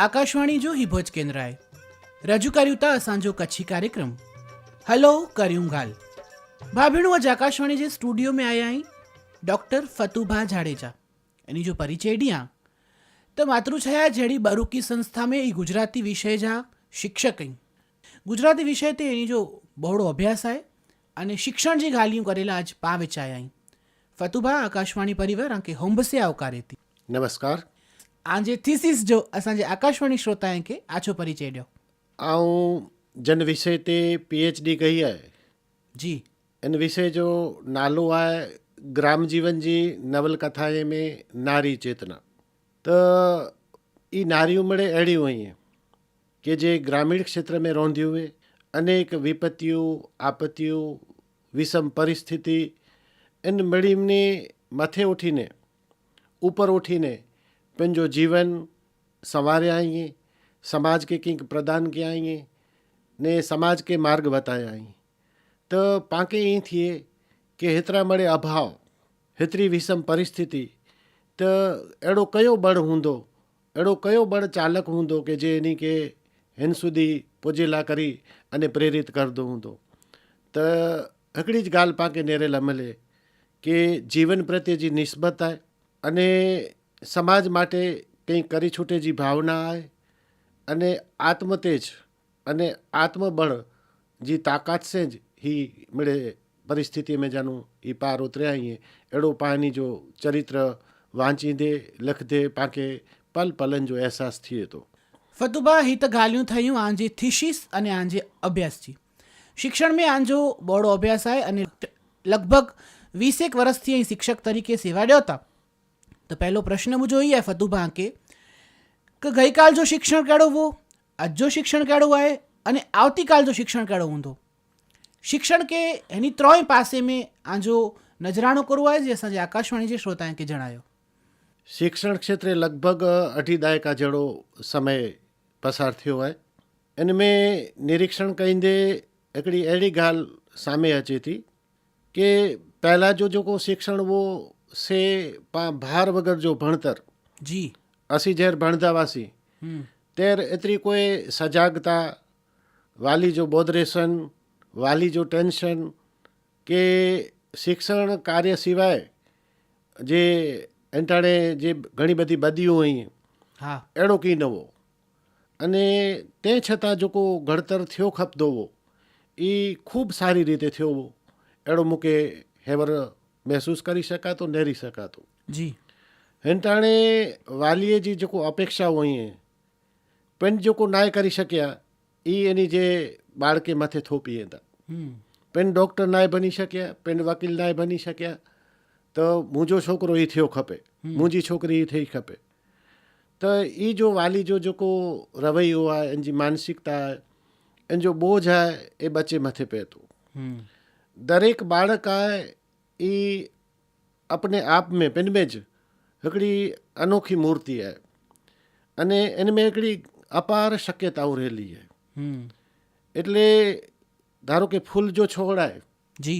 આકાશવાણી જો હિભોજ કેન્દ્રાએ રજૂ કર્યું તા અસાંજો કચ્છી કાર્યક્રમ. હલો, કર્યું ગાલ. ભાભીણું આજ આકાશવાણી જે સ્ટુડિયો મેં આયા અહીં ડૉક્ટર ફતુભા જાડેજા. એની જો પરિચય ડિયા. તો માતૃછાયા જેડી બારૂકી સંસ્થા મેં એ ગુજરાતી વિષય જા શિક્ષક અહીં ગુજરાતી વિષય તે એની જો બહોળો અભ્યાસ આય અને શિક્ષણ જે ગાલિયું કરેલા આજ પાવેચાય અહીં ફતુભા, આકાશવાણી પરિવાર અંકે હોંબસે આવકારે હતી નમસ્કાર. नमस्कार आंजे थीसिस जो असांजे आकाशवाणी श्रोताएं खे आछो परिचय ॾियो आऊं जन विषय ते पी एच डी कई आहे जी इन विषय जो नालो आहे ग्राम जीवन जी नवलकथाए में नारी चेतना त ई नारियूं मिड़े अहिड़ियूं आहिनि કે જે ગ્રામીણ ક્ષેત્ર में रहंदी हुए अनेक विपत्तियूं आपत्तियूं विषम परिस्थिति इन मिड़ीमने मथे उठीने ઉપર ઉઠીને पंहिंजो जीवन संवारिया आई समाज खे कीअं प्रदान कया आई ने समाज खे मार्ग वताया आई त पाणखे ईअं थिए की हेतिरा मड़े अभाव हेतिरी विषम परिस्थिति त अहिड़ो कयो बड़ हूंदो अहिड़ो कयो बड़ चालक हूंदो की जे इन खे हिन सुधी पुजेला करी अने प्रेरित करंदो हूंदो त हिकिड़ी ज ॻाल्हि पाण खे नेरेल मिले की जीवन प्रति जी निस्बत आहे अने સમાજ માટે કંઈ કરી છૂટે જે ભાવના અને આત્મતેજ અને આત્મબળ જે તાકાત સે જ હી મળે પરિસ્થિતિ મેં જાનું એ પાર ઉતર્યા અહીં એડો પાની જો ચરિત્ર વાંચી દે લખ દે પાકે પલ પલન જો અહેસાસ થઈએ તો. ફતુબા હી તો ગાલ્યું થયું આંજે થિશિસ અને આંજે અભ્યાસથી શિક્ષણ મેં આંજો બહોળો અભ્યાસ આય અને લગભગ વીસેક વર્ષથી અહીં શિક્ષક તરીકે સેવા હતા. તો પહેલો પ્રશ્ન જોઈએ ફતુ ભાંકે કે ગઈકાલ જો શિક્ષણ કેળવવું આજ જો શિક્ષણ કેળવાય અને આવતીકાલ જો શિક્ષણ કેળવવું તો શિક્ષણ કે એની ત્રણેય પાસે મેં આજો નજરાણો કરવો જે સાંજે આકાશવાણી જે શ્રોતાએ કે જણાયો. શિક્ષણ ક્ષેત્રે લગભગ અઢી દાયકા જેટલો સમય પસાર થયો હોય અને મેં નિરીક્ષણ કહીને એકડી એડી ગાલ સામે હતી કે પહેલાં જો જો શિક્ષણ વો से भार वगैरह जो भणतर जी असी जहर भणदा हुआसीं तेर एतिरी कोई सजागता वाली जो बोदरेसन વાલી जो टेंशन કે શિક્ષણ કાર્ય સિવાય જે એંટાણે જે ઘણી બધી બદીઓ હોય હા. એડો કંઈ નવો અને તે છતાં જો કો ઘડતર થયો ખપદો એ ખૂબ સારી રીતે થયો એડો મૂકે હેવર મહેસૂસ કરી શકાતું નહેરી શકાતું. જી. હેંટાણે વાલીએ જે જેકો અપેક્ષા હોય પણ જેકો નાય કરી શક્યા એ એની જે બાળકે માથે થોપી હતા. પેન ડૉક્ટર નાય બની શક્યા પેન વકીલ નાય બની શક્યા તો મુંજો છોકરો એ થયો ખપે. મુંજી છોકરી એ થઈ ખપે. તો એ જો વાલી જો જેકો રવૈયો आहे એની માનસિકતા आहे એનો જો બોજ आहे એ બચ્ચે માથે પહેતું દરેક બાળક आहे એ अपने आप में पिन में ज हिकिड़ी अनोखी मूर्ति आहे અને इन में हिकिड़ी अपार शक्यताऊं રહેલી आहे हम्म, એટલે ધારો કે ફૂલ જો છોડ आहे जी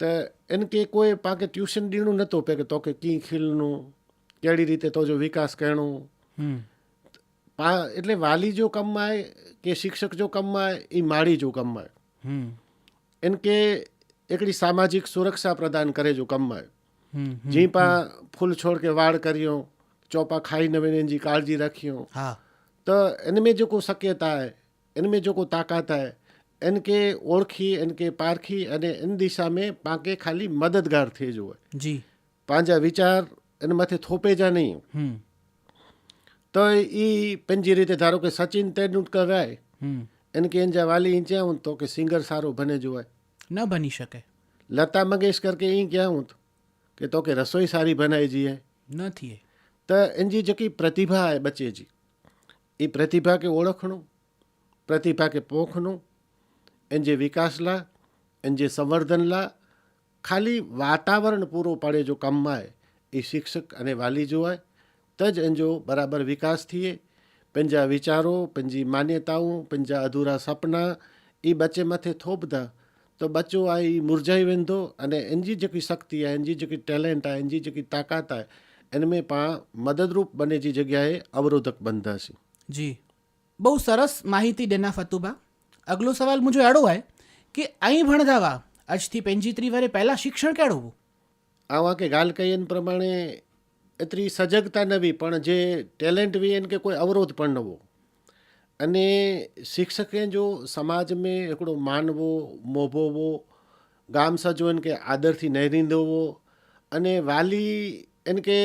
त इन खे कोई पाण खे ट्यूशन ॾियणो नथो पए की तोखे कीअं खिलणो कहिड़ी રીતે तुंहिंजो विकास करिणो हम्म, પા એટલે વાલી जो कमु आहे કે शिक्षक जो कमु आहे એ माड़ी जो कमु आहे हम्म, એકડી સામાજિક સુરક્ષા પ્રદાન કરે જો કમમાં જીપા ફૂલ છોડ કે વાળ કર્યો ચોપા ખાઈ નવે જી કાળજી રાખ્યો. હા. તો એનમે જો કો સક્યતા હે એનમે જો કો તાકાત હે એનકે ઓળખી એનકે પારખી અને એન દિશામાં પાંકે ખાલી મદદગાર થઈ જો જી. પાંજા વિચાર એને માથે થોપે જા નહીં. તો એ પંજી રીતે ધારો કે સચિન તેંડુલકર રાય એનકે એન જા વાલી ઇંચ્યા હું તો કે સિંગર સારો બને જોવાય ન બની શકે લતા મંગેશકર के ईअं कयूं कि तोखे रसोई सारी बनाइजी आहे न थिए त इन जी जेकी प्रतिभा आहे बचे जी ई प्रतिभा खे ओळखणो प्रतिभा खे पोखणो इन जे विकास लाइ इन जे संवर्धन लाइ खाली वातावरण पूरो पाड़े जो कमु आहे એ શિક્ષક અને વાલી જો आहे त જ इन जो बराबरि विकास थिए पंहिंजा वीचारो पंहिंजी मान्यताऊं पंहिंजा अधूरा सपना એ બચે માથે થોપતા त बचो आहे मुरझाई वेंदो अने इन जी जेकी शक्ति आहे इन जी जेकी टैलेंट आहे इन जी जेकी ताक़त आहे इन में पाण मदद रूप बने जी जॻह आहे अवरोधक बनंदासीं जी બહુ સરસ माहिती ॾिना फतूबा अॻिलो सवाल मुंहिंजो अहिड़ो आहे की ऐं भणंदा हुआ अॼु थी पंहिंजी पंजहतरी वरे પહેલાં शिक्षण कहिड़ो हो આવા खे ॻाल्हि कई इन પ્રમાણે એતરી સજગતા ન हुई પણ जे टैलेंट हुई आहिनि की कोई अवरोध पण न हो अने शिक्षक जो समाज में हिकिड़ो मान हुओ मोभो हुओ गाम सॼो हिन खे आदर थी नेरींदो हुओ अने वाली इन खे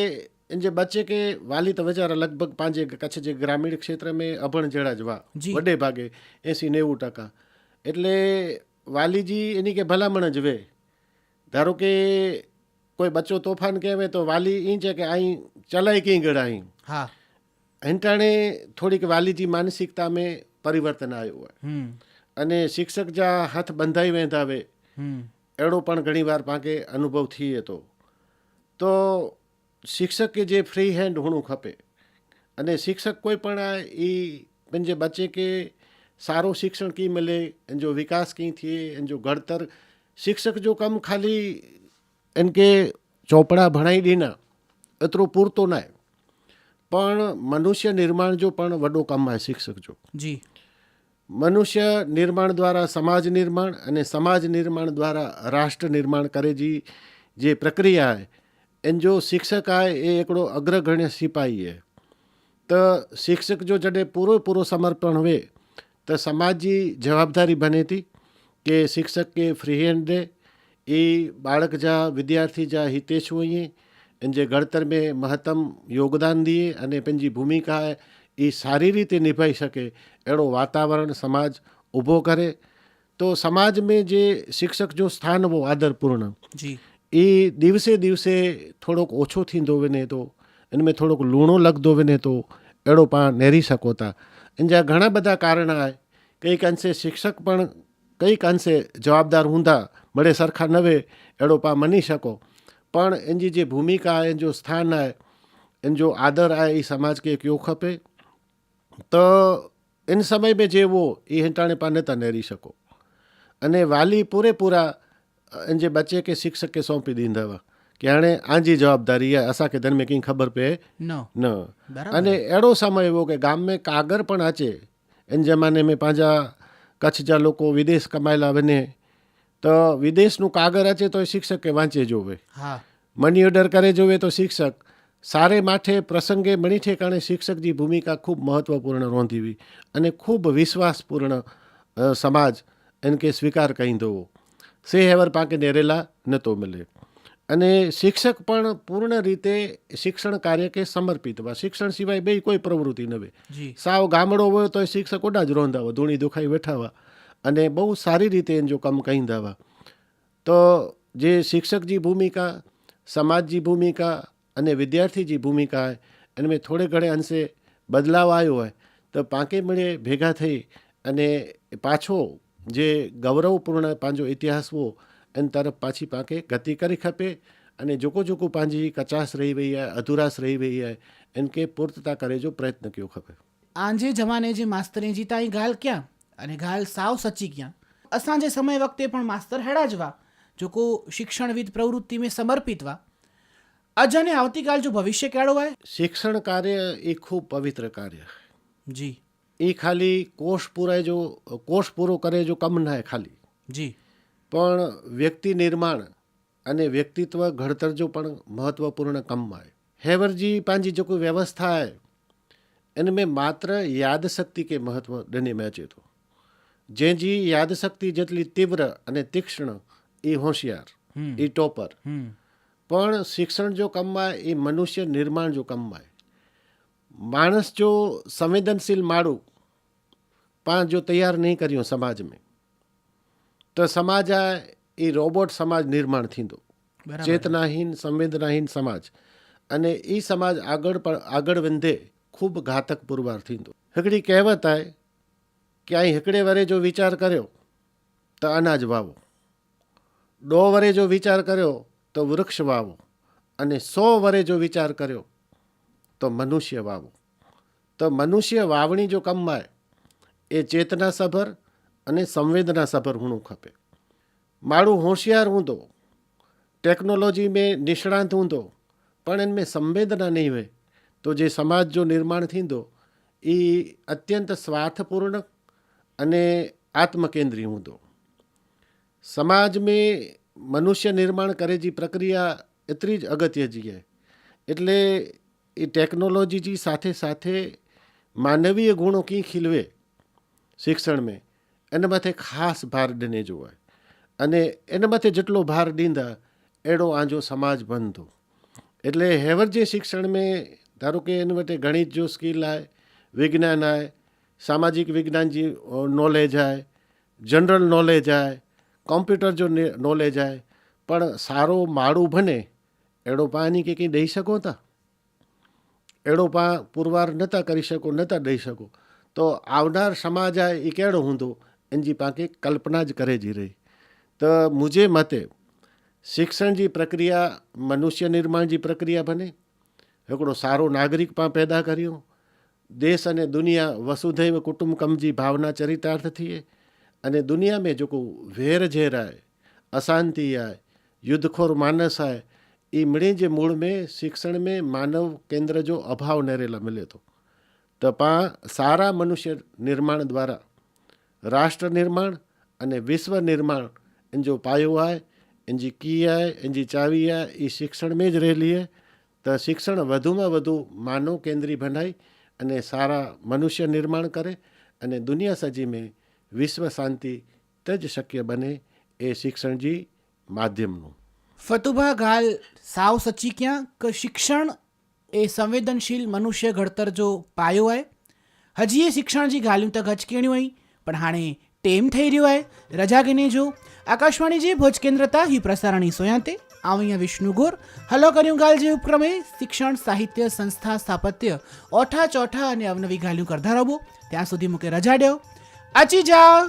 इन जे बचे खे वाली त वीचारा लॻभॻि पंहिंजे कच्छ जे ग्रामीण खेत्र में अभण जहिड़ा ज हुआ जी। वॾे भागे એંસી નેવું ટકા એટલે વાલીજી એની કે ભલામણ જ વે ધારો કે કોઈ બચ્ચો તોફાન કહેવે તો વાલી ઈ છે કે અહીં ચલાઈ કઈ ગળાઈ હા એંટાણે થોડીક વાલીજી માનસિકતામાં પરિવર્તન આવ્યું હોય. અને શિક્ષક જ્યાં હાથ બંધાઈ વેંધાવે એનો પણ ઘણીવાર પાંકે અનુભવ થઈએ તો. તો શિક્ષક કે જે ફ્રી હેન્ડ હોણું ખપે અને શિક્ષક કોઈ પણ આ એ पंहिंजे बचे खे सारो शिक्षण कीअं मिले इन जो विकास कीअं थिए इन जो घड़तर शिक्षक जो कमु ख़ाली इन खे चौपड़ा भणाई ॾिना एतिरो पूरतो न પણ મનુષ્ય નિર્માણ જો પણ વડો કામમાં શિક્ષક જો. જી. મનુષ્ય નિર્માણ દ્વારા સમાજ નિર્માણ અને સમાજ નિર્માણ દ્વારા રાષ્ટ્ર નિર્માણ કરે જી જે પ્રક્રિયા હે. એન જો શિક્ષક આય એ એકડો અગ્રગણ્ય સિપાહી હે. તો શિક્ષક જો જડે પૂરો પૂરો સમર્પણ હોય તો સમાજની જવાબદારી બને હતી કે શિક્ષક કે ફ્રી હેન્ડ દે. એ બાળક જા વિદ્યાર્થી જા હિતેશ હોઈએ इन जे गणतर में महतम योगदान ॾिए अने पंहिंजी भूमिका आहे ई सारी रीति निभाई सघे अहिड़ो वातावरण समाज उभो करे तो समाज તો સમાજમાં જે શિક્ષકનું સ્થાન બહુ આદરપૂર્ણ ई दिवसे दिवसे थोरो ओछो थींदो वञे थो इन में थोरो लूणो लॻंदो वञे थो अहिड़ो पाण नेरी सघो था इन जा घणा બધા कारण आहे કંઈક शिक्षक पण પણ કંઈક जवाबदार हूंदा હૂંदा सरखा न वे अहिड़ो पाण मञी सघो पण इन जी जीअं भूमिका आहे इन जो स्थान आहे इन जो आदर आहे ई समाज खे कयो खपे त इन समय में जे वो ई हिंटाणे पाने था नेरी सघो अने वाली पूरेपूरा इन जे बचे खे शिक्षक खे सौंपी ॾींदव की हाणे आंजी जवाबदारी आहे असांखे धन में कीअं ख़बर पए न न अने अहिड़ो समय हुओ की गाम में कागर पण अचे इन ज़माने में पंहिंजा कच्छ जा लोको विदेश कमाए लाइ वञे તો વિદેશનું કાગર અચે તો શિક્ષકે વાંચે જોવે મની ઓર્ડર કરે જોવે તો શિક્ષક. સારે માઠે પ્રસંગે મણીઠે કારણે શિક્ષકની ભૂમિકા ખૂબ મહત્વપૂર્ણ રોંધીવી અને ખૂબ વિશ્વાસપૂર્ણ સમાજ એને કે સ્વીકાર કહી દેવો સે હેવર પાકે નેરેલા ન તો મળે અને શિક્ષક પણ પૂર્ણ રીતે શિક્ષણ કાર્ય કે સમર્પિત વા. શિક્ષણ સિવાય બે કોઈ પ્રવૃત્તિ નવે સાવ ગામડો હોય તો શિક્ષક ઓડા જ રોંધાવો ધૂણી દુખાઈ બેઠાવા અને બહુ સારી રીતે એને જો કમ કહી દવા તો જે શિક્ષકજી ભૂમિકા, સમાજજી ભૂમિકા અને વિદ્યાર્થીજી ભૂમિકા એમાં થોડે ઘણે અંશે બદલાવ આવ્યો હોય, તો પાંકે મળે ભેગા થઈ અને પાછો જે ગૌરવપૂર્ણ પાંજો ઇતિહાસ હો એની તરફ પાછી પાંકે ગતિ કરી ખપે અને જોકો જોકો પાંજી કચાશ રહી વઈ હે, અધૂરાશ રહી વઈ હે એનકે પૂર્તતા કરે જો પ્રયત્ન કયો ખપે. આંજે જમાને જે માસ્તરે જીતા ગાલ ક્યાં? અને ઘાયલ સાવ સચી ગયા. અસાંજે સમય વખતે પણ માસ્તર હેડાજવા જોકો શિક્ષણવિદ પ્રવૃત્તિમાં સમર્પિતવા. આજ અને આવતીકાલ જો ભવિષ્ય કેળવાય શિક્ષણ કાર્ય એ ખૂબ પવિત્ર કાર્ય. જી. એ ખાલી કોષ પૂરાય જો કોષ પૂરો કરે જો કમ ના ખાલી. જી. પણ વ્યક્તિ નિર્માણ અને વ્યક્તિત્વ ઘડતર જો પણ મહત્વપૂર્ણ કમમાં આવે હેવરજી પાંજી જો કોઈ વ્યવસ્થા આવે એને મેં માત્ર યાદશક્તિ કે મહત્વ ડને મેં ચેતો. જેજી યાદશક્તિ જેટલી તીવ્ર અને તીક્ષ્ણ એ હોશિયાર એ ટોપર. પણ શિક્ષણ જો કમાય એ મનુષ્ય નિર્માણ જો કમાય. માણસ જો સંવેદનશીલ માળું પણ જો તૈયાર નહીં કર્યું સમાજ મેં તો સમાજ આ એ રોબોટ સમાજ નિર્માણ થીંદો. ચેતનાહીન સંવેદનાહીન સમાજ. અને એ સમાજ આગળ પણ આગળ વંધે ખૂબ ઘાતક પુરવાર થીંદો. हिकिड़ी कहावत आहे ક્યાંય હેકડે વરે જો વિચાર કર્યો, તો અનાજ વાવો. ડો વરે જો વિચાર કર્યો, તો વૃક્ષ વાવો. અને સો વરે જો વિચાર કર્યો, તો મનુષ્ય વાવો. તો મનુષ્ય વાવણી જો કમાય, એ ચેતના સભર અને સંવેદના સભર હુણું ખપે. માળું હોશિયાર હું તો ટેકનોલોજી મેં નિષ્ણાંત હું તો પણ એમને સંવેદના નહીં હોય, તો જે સમાજ જો નિર્માણ થીंदो એ અત્યંત સ્વાર્થપૂર્ણ અને આત્મકેન્દ્રી हूंदो समाज में मनुष्य निर्माण करे जी प्रक्रिया एतिरी ज अगत्य जी आहे એટલે એ ટેકનોલોજી जी સાથે સાથે માનવીય ગુણો कीअं ખીલવે શિક્ષણ में એના માથે ખાસ ભાર ॾिने जो आहे અને એના માથે જેટલો ભાર ॾींदा अहिड़ो आंजो समाज बनंदो એટલે હેવર जे शिक्षण में ધારો કે એના માટે ગણિત जो स्किल आहे विज्ञान आहे સામાજિક વિજ્ઞાન જે નોલેજ આય જનરલ નોલેજ આય કોમ્પ્યુટર જો નોલેજ આય, પણ સારો માળું બને, એડો પાની કે કંઈ દઈ શકો તા? એડો પા પુરવાર નહોતા કરી શકો નહોતા દઈ શકો. તો આવનાર સમાજ આ એ કેળો ઊંધો એની પાકે કલ્પના જ કરે જી રહી. તો મુજે મતે શિક્ષણજી પ્રક્રિયા, મનુષ્ય નિર્માણજી પ્રક્રિયા બને એકડો સારો નાગરિક પણ પેદા કર્યો देश अने दुनिया वसुधैव कुटुंबकम जी भावना चरितार्थ थिए अने दुनिया में जेको वेर झेर आहे अशांती आहे युद्धखोर मानस आहे ई मिड़ी जे मूड़ में शिक्षण में मानव केंद्र जो अभाव नरेल मिले थो त पाण सारा मनुष्य निर्माण द्वारा राष्ट्र निर्माण अने विश्व निर्माण इन जो पायो आहे इन जी की आहे इन जी चावी आहे ई शिक्षण में ज रहियली आहे त शिक्षण वधि में वधि मानव केंद्री बनाई અને સારા મનુષ્ય નિર્માણ કરે અને દુનિયા સજીમે વિશ્વ શાંતિ જ શક્ય બને એ શિક્ષણજી માધ્યમનું. ફતુભા ગાલ સાવ સચી ક્યાં? કે શિક્ષણ એ સંવેદનશીલ મનુષ્ય ઘડતર જો પાયો હોય હજી એ શિક્ષણજી ગાલ્યું તક હચકેણ્યું હોય પણ હાણે ટેમ થઈ રહ્યું હોય રજા ગીને જો? આકાશવાણી જે ભોજ કેન્દ્રતા હિ પ્રસારણી સોયાતે? આવિયા વિષ્ણુગોર હલો કર્યું ગાલજી ઉપક્રમે શિક્ષણ, સાહિત્ય, સંસ્થા, સ્થાપત્ય ઓઠા ચોઠા અને અવનવી ગાલ્યું કરધારાબો ત્યાં સુધી મૂકે રજા ડ્યો આચી જાઓ